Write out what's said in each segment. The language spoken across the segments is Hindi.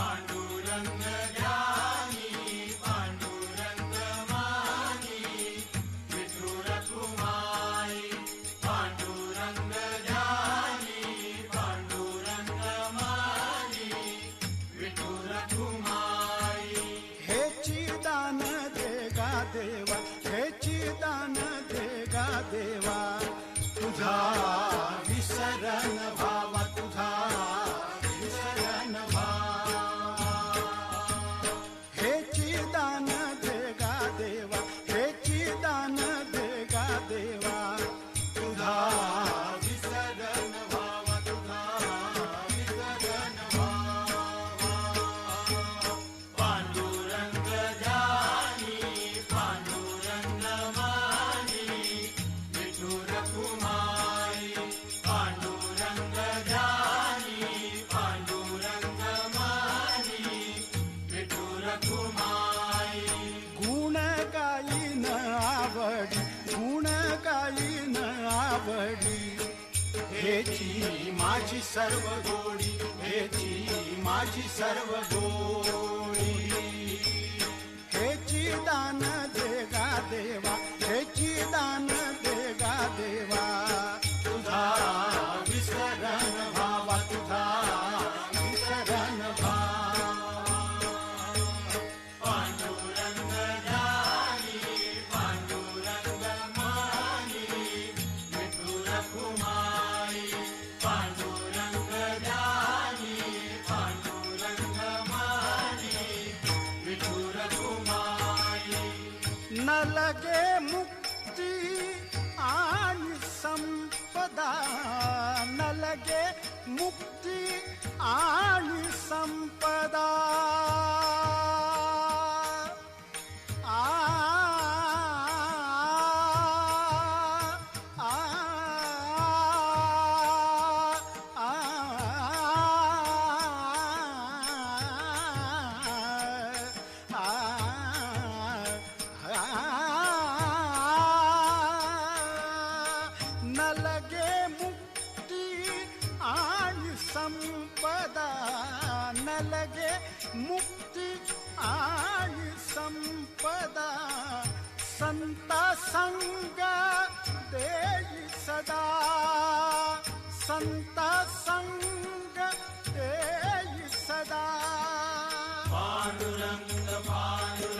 पांडुरंग ज्ञानी पांडुरंग मानी विठुर कुमाई पांडुरंग ज्ञानी पांडुरंग मानी आवडी हेची माझी सर्व गोडी हेची माझी सर्व गोडी. हेची दान देगा देवा हेची लगे मुक्ति आन संपदा। न लगे मुक्ति आणि संपदा न लगे मुक्ती आणि संपदा। संत संग देई सदा। संत संग देई सदा। पांडुरंग पांडुरंग।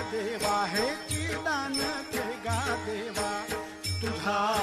देवा की दान देगा देवा। तुझा